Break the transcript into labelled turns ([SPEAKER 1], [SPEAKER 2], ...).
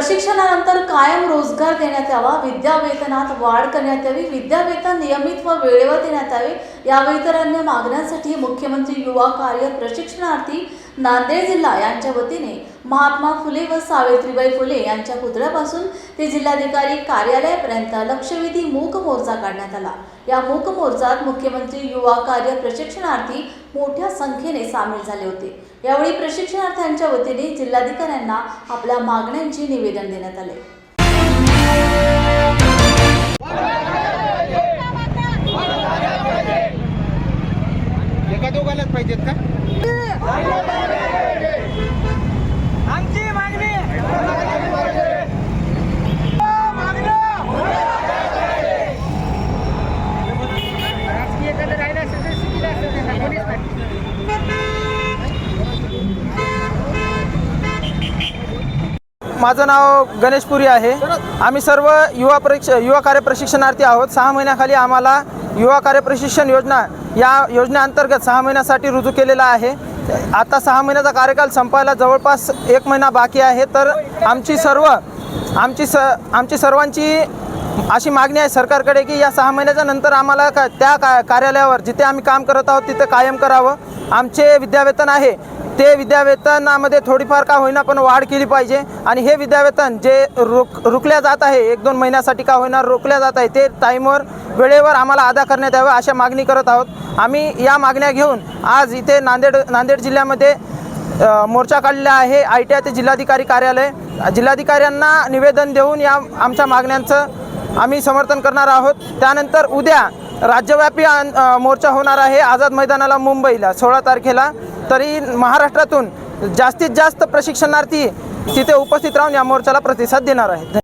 [SPEAKER 1] प्रशिक्षणानंतर कायम रोजगार देण्यात यावा विद्यावेतनात वाढ करण्यात यावी विद्यावेतन नियमित व वेळेवर देण्यात यावे यावेळी तर अन्य मागण्यांसाठी मुख्यमंत्री युवा कार्य प्रशिक्षणार्थी नांदेड जिल्हा यांच्या वतीने महात्मा फुले व सावित्रीबाई फुले यांच्या पुतळ्यापासून ते जिल्हाधिकारी कार्यालयापर्यंत लक्षवेधी मूक मोर्चा काढण्यात आला. या मूक मोर्चात मुख्यमंत्री युवा कार्य प्रशिक्षणार्थी मोठ्या संख्येने सामील झाले होते. यावेळी प्रशिक्षणार्थ्यांच्या वतीने जिल्हाधिकाऱ्यांना आपल्या मागण्यांचे निवेदन देण्यात आले.
[SPEAKER 2] एका दोघांनाच पाहिजेत का?
[SPEAKER 3] आमची मागणी.
[SPEAKER 4] माझं नाव गणेश पुरी आहे. आम्ही सर्व युवा परीक्ष युवा कार्य प्रशिक्षणार्थी आहोत. सहा महिन्याखाली आम्हाला युवा कार्य प्रशिक्षण योजना या योजनेअंतर्गत सहा महिन्यासाठी रुजू केलेला आहे. आता सहा महिन्याचा कार्यकाल संपायला जवळपास एक महिना बाकी आहे. तर आमची सर्व आमची स आमची सर्वांची अशी मागणी आहे सरकारकडे की या सहा महिन्याच्या नंतर आम्हाला का त्या का कार्यालयावर जिथे आम्ही काम करत आहोत तिथे कायम करावं. आमचे विद्यावेतन आहे. ते विद्यावेतनामध्ये थोडीफार का होईना पण वाढ केली पाहिजे. आणि हे विद्यावेतन जे रोक रुकल्या जात आहे एक दोन महिन्यासाठी का होईना रोखल्या जात आहे ते टाईमवर वेळेवर आम्हाला अदा करण्यात यावं अशा मागणी करत आहोत. आम्ही या मागण्या घेऊन आज इथे नांदेड नांदेड जिल्ह्यामध्ये मोर्चा काढलेला आहे. आय टी आय ते जिल्हाधिकारी कार्यालय. जिल्हाधिकाऱ्यांना निवेदन देऊन या आमच्या मागण्यांचं आम्ही समर्थन करणार आहोत. त्यानंतर उद्या राज्यव्यापी मोर्चा होणार आहे आझाद मैदानाला मुंबईला सोळा तारखेला. तरी महाराष्ट्रातून जास्तीत जास्त प्रशिक्षणार्थी तिथे उपस्थित राहून या मोर्चाला प्रतिसाद देणार आहेत.